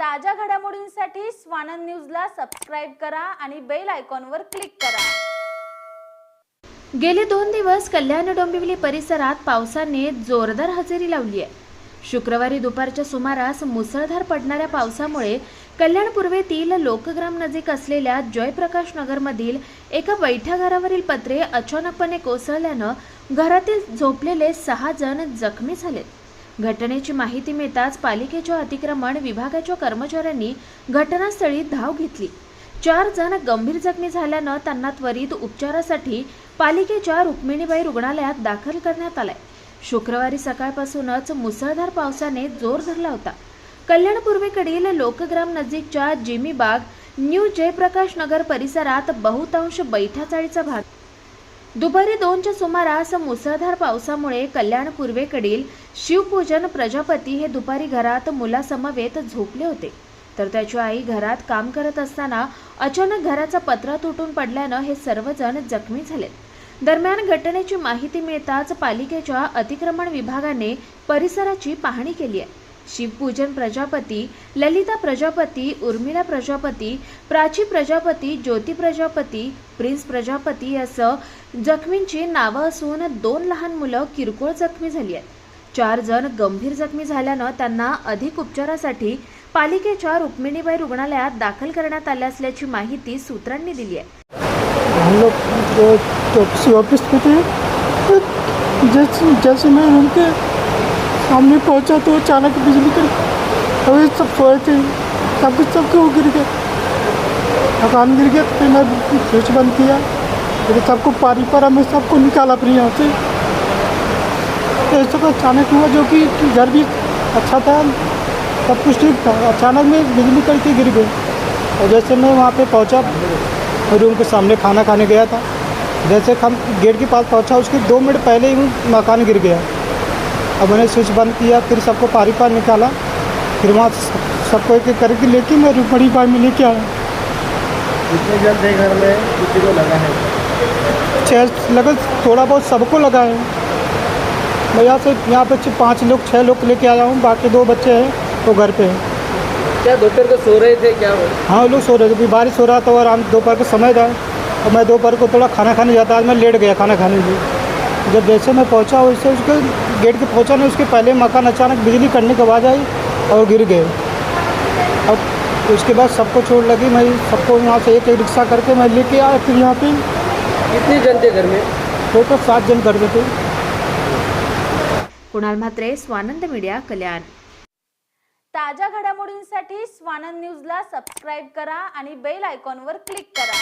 ताज्या घडामोडींसाठी स्वानंद न्यूजला सबस्क्राईब करा आणि बेल आयकॉनवर क्लिक करा. गेले दोन दिवस कल्याण डोंबिवली परिसरात पावसाने जोरदार हजेरी लावली आहे. शुक्रवारी दुपारच्या सुमारास मुसळधार पडणाऱ्या पावसामुळे कल्याण पूर्वेतील लोकग्राम नजीक असलेल्या जयप्रकाश नगरमधील एका बैठ्या घरावरील पत्रे अचानकपणे कोसळल्यानं घरातील झोपलेले सहा जण जखमी झालेत. घटनेची माहिती मिळताच पालिकेच्या अतिक्रमण विभागाच्या कर्मचाऱ्यांनी घटनास्थळी धाव घेतली. चार जण गंभीर जखमी झाल्यानं त्यांना त्वरित उपचारासाठी पालिकेच्या रुक्मिणीबाई रुग्णालयात दाखल करण्यात आलाय. शुक्रवारी सकाळपासूनच मुसळधार पावसाने जोर धरला होता. कल्याण पूर्वेकडील लोकग्राम नजीकच्या जिमी बाग न्यू जयप्रकाश नगर परिसरात बहुतांश बैठा चाळीचा भाग दुपारी दोनच्या सुमारास मुसळधार पावसामुळे कल्याण पूर्वेकडील शिवपूजन प्रजापती हे दुपारी घरात मुलासमवेत झोपले होते. तर त्याची आई घरात काम करत असताना अचानक घराचा पत्रा तुटून पडल्यानं हे सर्वजण जखमी झाले. दरम्यान घटनेची माहिती मिळताच पालिकेच्या अतिक्रमण विभागाने परिसराची पाहणी केली आहे. शिवपूजन प्रजापती ललिता प्रजापती उर्मिला प्रजापती प्राची प्रजापती ज्योती प्रजापती प्रिन्स प्रजापती असं जखमींची नावं असून दोन लहान मुलं किरकोळ जखमी झाली आहेत. चार जण गंभीर जखमी झाल्यानं त्यांना अधिक उपचारासाठी पालिकेच्या रुक्मिणीबाई रुग्णालयात दाखल करण्यात आल्या असल्याची माहिती सूत्रांनी दिली आहे. हम लोग ऑफिस थे मैं उनके सामने पहुँचा तो अचानक बिजली कर अभी सब सोए थे। सब कुछ सब क्यों गिर गए? मकान गिर गया, फिर मैं स्विच बंद किया। फिर सबको पारी पर हमें सबको निकाला फिर यहाँ से। तो अचानक हुआ जो कि घर भी अच्छा था। सब कुछ ठीक था। अचानक में बिजली करके गिर गई। और जैसे मैं वहाँ पे पहुँचा रूम के सामने खाना खाने गया था। जैसे हम गेट के पास पहुँचा, उसके दो मिनट पहले ही मकान गिर गया। अब मैंने स्विच बंद किया फिर सबको पारी पार निकाला। फिर वहाँ सबको एक एक करके लेके मैं बड़ी पार में लेके आया। कितने जन थे घर में? किसी को लगा है? छः लगा थोड़ा बहुत सबको लगा है। मैं यहाँ से यहाँ पे पाँच लोग छः लोग लेके आया हूँ बाकी दो बच्चे हैं वो घर पे हैं। क्या दोपहर को सो रहे थे? क्या हाँ लोग सो रहे थे। बारिश हो रहा था और हम दोपहर का समय था और मैं दोपहर को थोड़ा खाना खाने जाता आज मैं लेट गया खाना खाने के लिए। जब जैसे मैं पहुंचा वैसे उसके गेट के पहुंचा नहीं उसके पहले मकान अचानक बिजली करने के बाद आई और गिर गए। अब उसके बाद सबको चोट लगी मैं सबको वहाँ से एक एक रिक्शा करके मैं लेके आया फिर यहाँ पे कितने जन थे घर में? टोटल सात जन कर थे। कुणाल म्हात्रे स्वानंद मीडिया कल्याण. ताज्या घडामोडींसाठी स्वानंद न्यूजला सबस्क्राईब करा आणि बेल आयकॉनवर क्लिक करा.